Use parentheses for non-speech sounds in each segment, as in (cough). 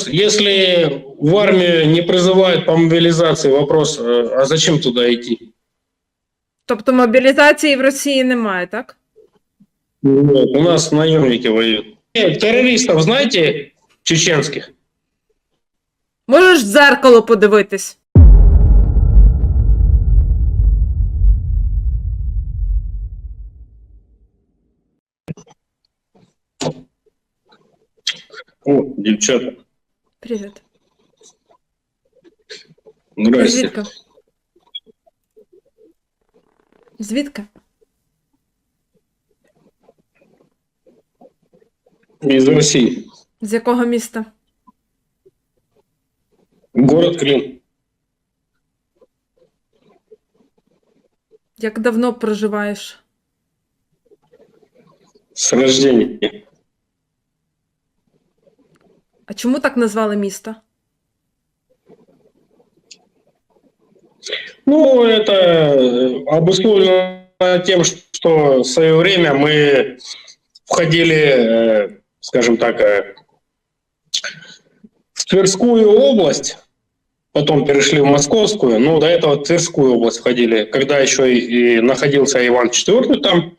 Вопрос, если в армию не призывают по мобилизации, вопрос, э, а зачем туда идти? Тобто мобілізації в Росії немає, так? Вот, у нас наемники воюют. Э, Террористов знаете, чеченских? Можеш в дзеркало подивитись. О, девчата, Привіт. здрасте. Звідки? Звідки? Из России. З якого міста? Город Клин. Як давно проживаєш? С рождения. А чому так назвали місто? Ну, это э, обусловлено тем, что в свое время мы входили, э, скажем так, э, в Тверскую область, потом перешли в Московскую, но до этого в Тверскую область входили, когда еще и, находился Иван IV там,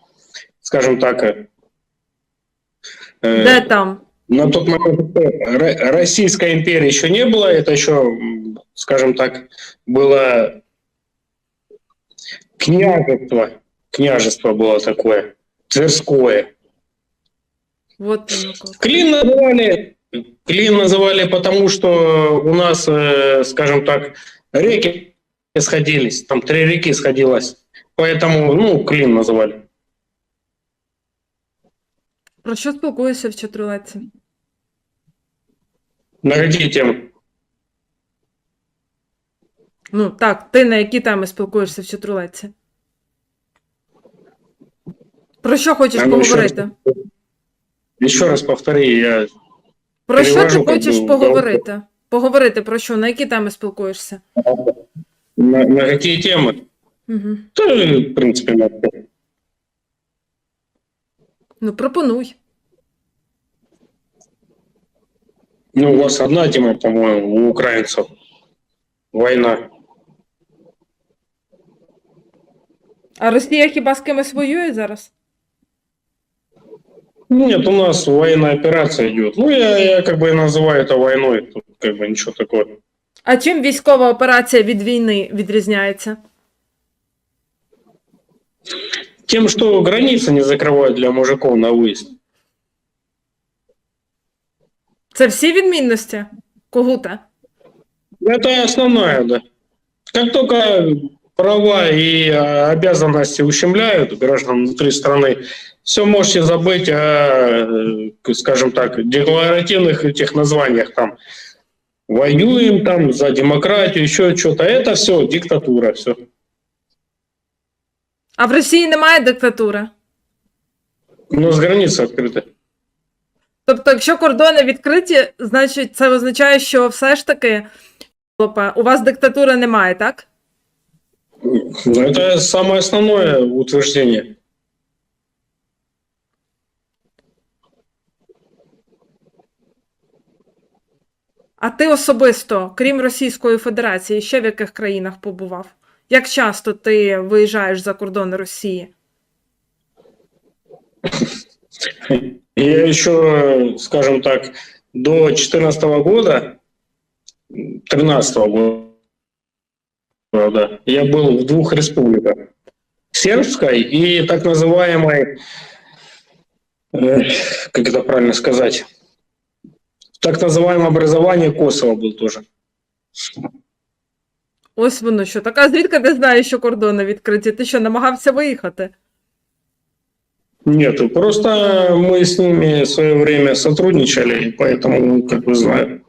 скажем так. э, Де там? на тот момент Ро- Российской империи еще не было, это еще, м, скажем так, было княжество, княжество было такое, Тверское. Вот воно як. Клин называли, Клин называли потому, что у нас, э, скажем так, реки сходились, там три реки сходилось, поэтому, ну, Клин называли. Про що спілкуєшся в чотирилетці? На какие темы? Ну так, ти на які теми спілкуєшся в чотирилетці? Про що хочеш А ну, ще раз. поговорити? Еще раз повтори, я Про що ти перевожу, как хочеш бы, поговорити? Поговорити про що? На які теми спілкуєшся? на, на какие темы? Угу. Да, в принципе, на все. Ну, пропонуй. Ну, у вас одна тема, по-моему, у украинцев. Война. А Росія хіба з кимось воює зараз? Нет, у нас военная операция идет. Ну, я, я как бы и называю это войной. Тут как бы ничего такого. А чим військова операція від війни відрізняється? Тем, что границы не закрывают для мужиков на выезд. Це всі відмінності? Когута? Это основная, да. Как только права и а, обязанности ущемляют граждан внутри страны, все можете забыть о, э, скажем так, декларативных этих названиях там. Воюем там за демократию, еще что-то. Это все диктатура, все. А в Росії немає диктатури? Но с границы открыты. Тобто, якщо кордони відкриті, значить це означає, що все ж таки у вас диктатури немає, так? Ну, Это самое основное утверждение. А ти особисто, крім Російської Федерації, ще в яких країнах побував? Як часто ти виїжджаєш за кордони Росії? (laughs) Я еще, скажем так, до 2014 года, 13 года, да, я был в двух республиках. Сербской и так называемой, э, как это правильно сказать, так называемое образование Косово был тоже. Ось воно що. Так, а звідки ти знаєш, що кордони відкриті? Ти що, намагався виїхати? Нет, просто мы с ними в свое время сотрудничали, поэтому, ну, как бы знаю.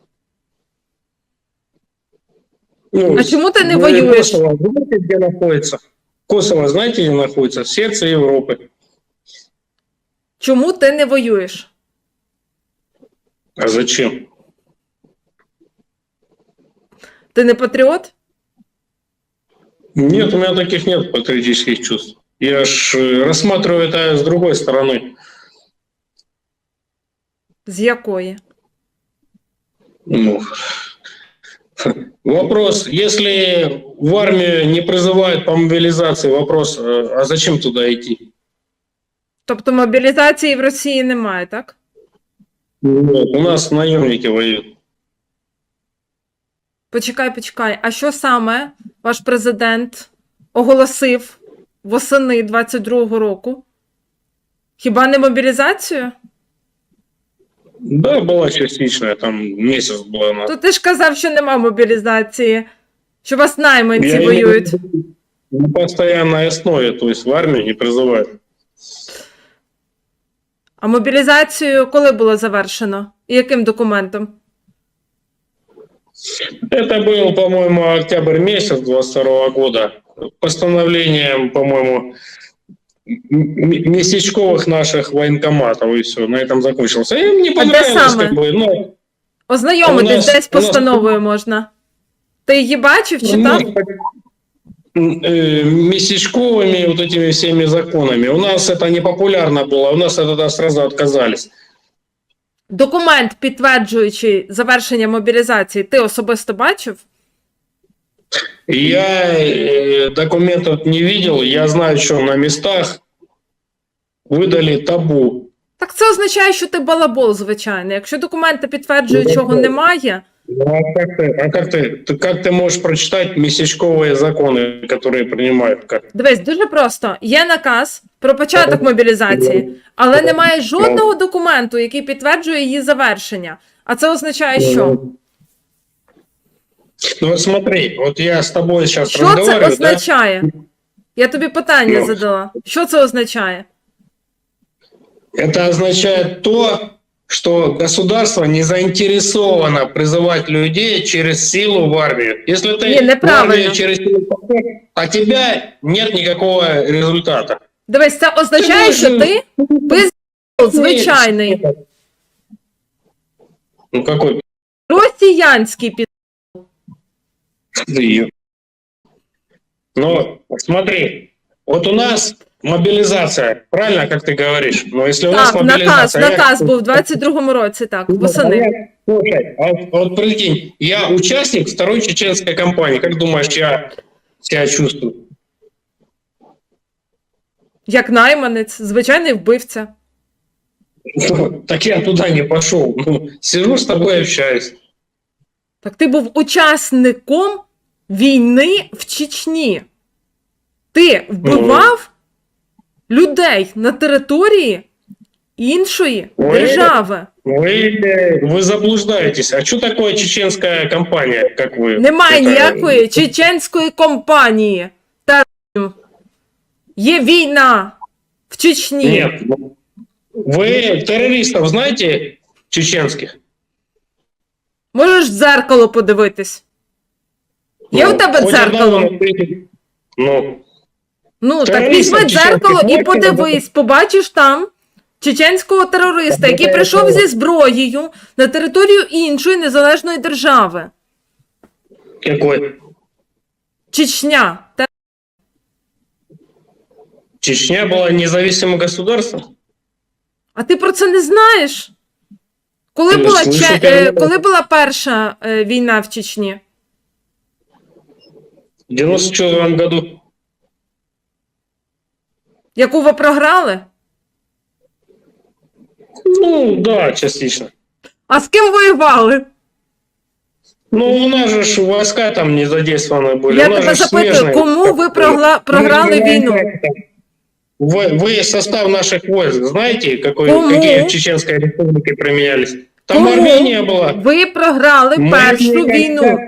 Ну, А чему ты не ну, воюешь? Косово, знаете, где находится? Косово, знаете, где находится? В сердце Европы. Чому ти не воюєш? А зачем? Ти не патріот? Нет, у меня таких нет патриотических чувств. Я ж э, рассматриваю это с другой стороны. З якої? Ну, вопрос, если в армию не призывают по мобилизации, вопрос, э, а зачем туда идти? Тобто мобілізації в Росії немає, так? Вот, у нас наемники воюют. Почекай, почекай. А що саме ваш президент оголосив восени 22-го року? Хіба не мобілізацію? Да, была частичная, там месяц была на... То ти ж казав, що нема мобілізації, що вас найманці Я воюють. На постоянной основе, то есть в армию не призывают. А мобілізацію коли було завершено? І яким документом? Это был, по-моему, октябрь месяц 22 года. Постановлением, по-моему, м- м- местечковых наших военкоматов, и все, на этом закончился. Им не понравилось, самое? как бы, ну, Ознайомитись У нас- десь у нас- постановою можна. Ти її бачив, читав? ну, м, э, местечковыми вот этими всеми законами. У нас это не популярно было, у нас от этого сразу отказались. Документ, підтверджуючи завершення мобілізації, ти особисто бачив? Я э, документов не видел, я знаю, что на местах выдали табу. Так це означає, що ти балабол, звичайно. Якщо документи підтверджують, чого немає, Ну, а как ты, а как ты, ты- как ты можешь прочитать местечковые законы, которые принимают? Как? дивись, дуже просто. Є наказ про початок мобілізації, але немає жодного документу, який підтверджує її завершення. А це означає, що? Ну вот смотри, вот я с тобой сейчас Що це разговариваю, да? означає? Я тобі питання Ну. задала. Що це означає? Это означает то, что государство не заинтересовано призывать людей через силу в армию. Если ты Не, в неправильно. армию через силу попал, а тебя нет никакого результата. Дивись, це означає, що ти пизділ звичайний, Ну какой росіянський під. ну, смотри, вот у нас мобилизация, правильно, как ты говоришь? Но если у нас Так, наказ, мобилизация... я- наказ був в 22-му році, так, Ну, восени. а Слушай, а вот, вот прикинь, я участник второй чеченской кампании. Как думаешь, я себя чувствую? Як найманець, звичайний вбивця. Ну, Так я туда не пошел. Ну, сижу с тобой, общаюсь. Так ти був учасником війни в Чечні. Ти вбивав людей на території іншої Ой. держави. Вы, э, вы заблуждаетесь. А что такое чеченская компания, как вы? Немає Это- ніякої чеченської компанії. Та є війна в Чечні. Нет. ну, Вы террористов знаете чеченских? Можеш в дзеркало подивитись. Є Ну, у тебе дзеркало? Ну, Ну, так візьми дзеркало і подивись, побачиш там чеченського терориста, який прийшов зі зброєю на територію іншої незалежної держави. какой? Чечня. Чечня была независимым государством? А ти про це не знаєш? Коли Ну, була, слышу Че... первый е, раз. коли була перша е, війна в Чечні? В 94 году. Яку ви програли? Ну, да, частично. А з ким воювали? Ну, у нас же ж войска там не задействованы были. Я У нас тебе же запитую, смежные. кому ви прогла... програли Ну, війну? Вы, вы состав наших войск знаете, какой, Кому? какие в Чеченской республике применялись? Там Кому? Армения была. Ви програли Мы першу никогда- війну.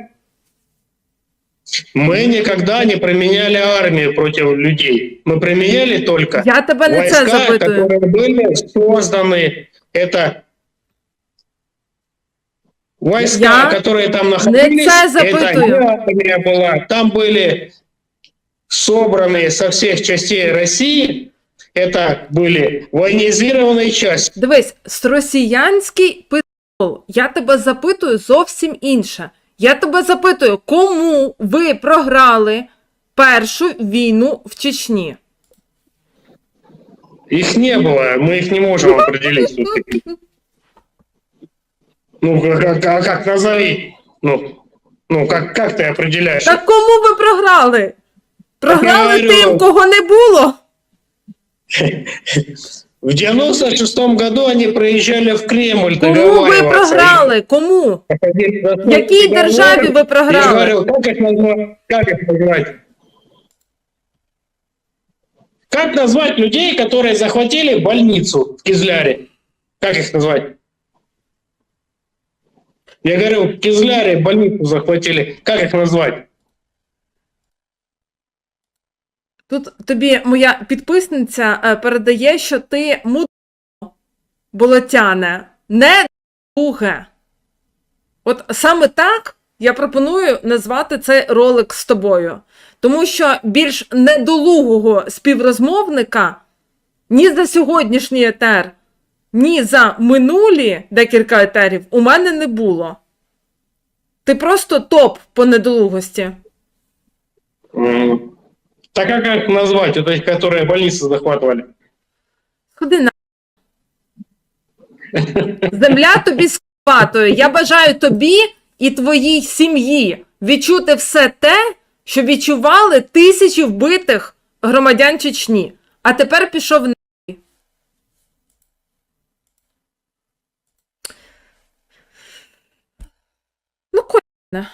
Мы никогда не применяли армию против людей. Мы применяли только Я тебе не це войска, запитую. которые были созданы. Это войска, Я которые там не находились. це это запитую. не армия была. Там были собраны со всех частей России. Это были военизированные части. Дивись, з росіянський пистол. Я тебе запитую зовсім інше. Я тебе запитую, кому ви програли першу війну в Чечні? Их не было, мы их не можем определить. всё-таки. Ну, как, а как назови? Ну, ну как, как ты определяешь? Так кому ви програли? Програли тим, кого не було? В 96-м году они приезжали в Кремль Кому договариваться. програли? Кому? Якій державі ви Я програли? говорю, как их назвать? Как их назвать? Как назвать людей, которые захватили больницу в Кизляре? Как их назвать? Я говорю, в Кизляре больницу захватили. Как их назвать? Тут тобі моя підписниця е, передає, що ти мудро болотяне, не друге. От саме так я пропоную назвати цей ролик з тобою. Тому що більш недолугого співрозмовника ні за сьогоднішній етер, ні за минулі декілька етерів у мене не було. Ти просто топ по недолугості. Так а как назвать вот этих, которые больницы захватывали? Ходи на. Земля тобі скупатою. Я бажаю тобі і твоїй сім'ї відчути все те, що відчували тисячі вбитих громадян Чечні. А тепер пішов на. Ну, коне.